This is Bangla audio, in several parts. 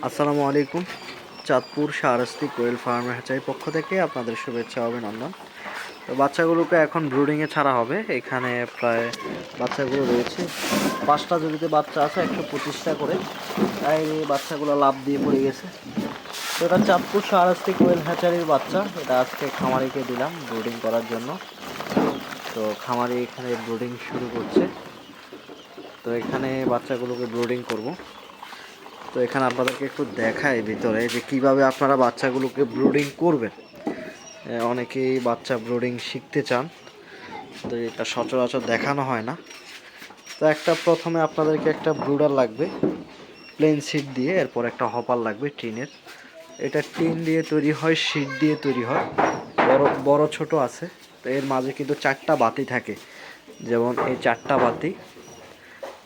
আসসালামু আলাইকুম। চাঁদপুর শাহরাস্তি কোয়েল ফার্মের হ্যাচারি পক্ষ থেকে আপনাদের শুভেচ্ছা অভিনন্দন। তো বাচ্চাগুলোকে এখন ব্রুডিংয়ে ছাড়া হবে। এখানে প্রায় বাচ্চাগুলো রয়েছে। পাঁচটা জমিতে বাচ্চা আছে, একশো পঁচিশটা করে। তাই বাচ্চাগুলো লাভ দিয়ে পড়ে গেছে। তো এটা চাঁদপুর শাহরাস্তি কোয়েল হ্যাচারির বাচ্চা। এটা আজকে খামারিকে দিলাম ব্রুডিং করার জন্য। তো খামারি এখানে ব্রুডিং শুরু করছে। তো এখানে বাচ্চাগুলোকে ব্রুডিং করব। তো এখানে আপনাদেরকে একটু দেখাই ভিতরে যে কীভাবে আপনারা বাচ্চাগুলোকে ব্রুডিং করবেন। অনেকেই বাচ্চা ব্রুডিং শিখতে চান, তো এটা সচরাচর দেখানো হয় না। তো একটা প্রথমে আপনাদেরকে একটা ব্রুডার লাগবে, প্লেন সিট দিয়ে, এরপর একটা হপার লাগবে টিনের। এটা টিন দিয়ে তৈরি হয় সিট দিয়ে তৈরি হয়। বড় বড় ছোট আছে, তো এর মাঝে কিন্তু চারটা বাতি থাকে। যেমন এই চারটা বাতি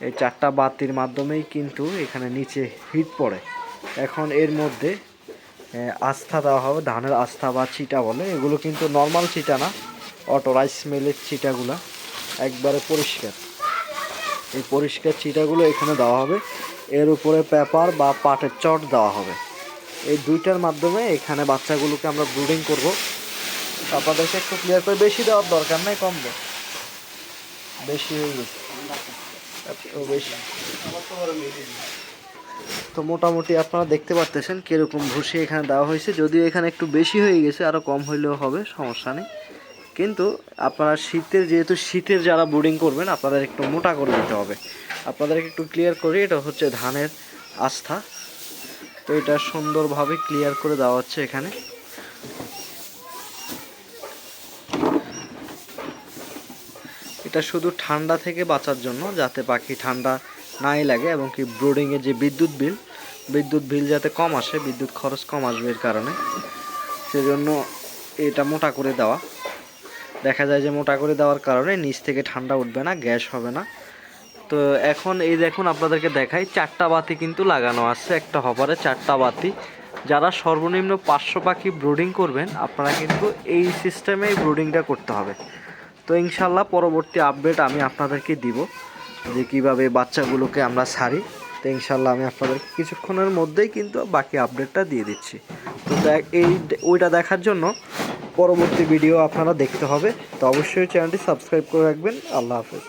এই চারটা বাতির মাধ্যমেই কিন্তু এখানে নিচে হিট পড়ে। এখন এর মধ্যে আস্থা দেওয়া হবে, ধানের আস্থা বা চিটা বলে। এগুলো কিন্তু নর্মাল চিটা না অটো রাইস মিলের চিটাগুলো একবারে পরিষ্কার। এই পরিষ্কার চিটাগুলো এখানে দেওয়া হবে। এর উপরে পেপার বা পাটের চট দেওয়া হবে। এই দুইটার মাধ্যমে এখানে বাচ্চাগুলোকে আমরা ব্রুডিং করব। আপনাদেরকে একটু ক্লিয়ার করে বেশি দেওয়ার দরকার নাই কম বেশি হয়ে গেছে। বেশি। তো মোটামুটি আপনারা দেখতে পারতেছেন কীরকম ভুসি এখানে দেওয়া হয়েছে। যদিও এখানে একটু বেশি হয়ে গেছে আরও কম হইলেও হবে, সমস্যা নেই। কিন্তু আপনারা শীতের, যেহেতু শীতের যারা বোর্ডিং করবেন, আপনাদের একটু মোটা করে দিতে হবে। আপনাদেরকে একটু ক্লিয়ার করি, এটা হচ্ছে ধানের আস্থা। তো এটা সুন্দরভাবে ক্লিয়ার করে দেওয়া হচ্ছে এখানে। এটা শুধু ঠান্ডা থেকে বাঁচার জন্য যাতে পাখি ঠান্ডা নাই লাগে এবং কি ব্রোডিংয়ে যে বিদ্যুৎ বিল বিদ্যুৎ বিল যাতে কম আসে, বিদ্যুৎ খরচ কম আসবে এর কারণে। সেজন্য এটা মোটা করে দেওয়া। দেখা যায় যে মোটা করে দেওয়ার কারণে নিচ থেকে ঠান্ডা উঠবে না, গ্যাস হবে না। তো এখন এই দেখুন আপনাদেরকে দেখাই, চারটা বাতি কিন্তু লাগানো আছে, একটা হপারে চারটা বাতি। যারা সর্বনিম্ন পাঁচশো পাখি ব্রুডিং করবেন, আপনারা কিন্তু এই সিস্টেমেই ব্রুডিংটা করতে হবে। তো ইনশাল্লাহ পরবর্তী আপডেট আমি আপনাদেরকে দিব যে কীভাবে বাচ্চাগুলোকে আমরা সারি তো ইনশাল্লাহ আমি আপনাদের কিছুক্ষণের মধ্যেই কিন্তু বাকি আপডেটটা দিয়ে দিচ্ছি। তো দেখ, এই ওইটা দেখার জন্য পরবর্তী ভিডিও আপনারা দেখতে হবে। তো অবশ্যই চ্যানেলটি সাবস্ক্রাইব করে রাখবেন। আল্লাহ হাফেজ।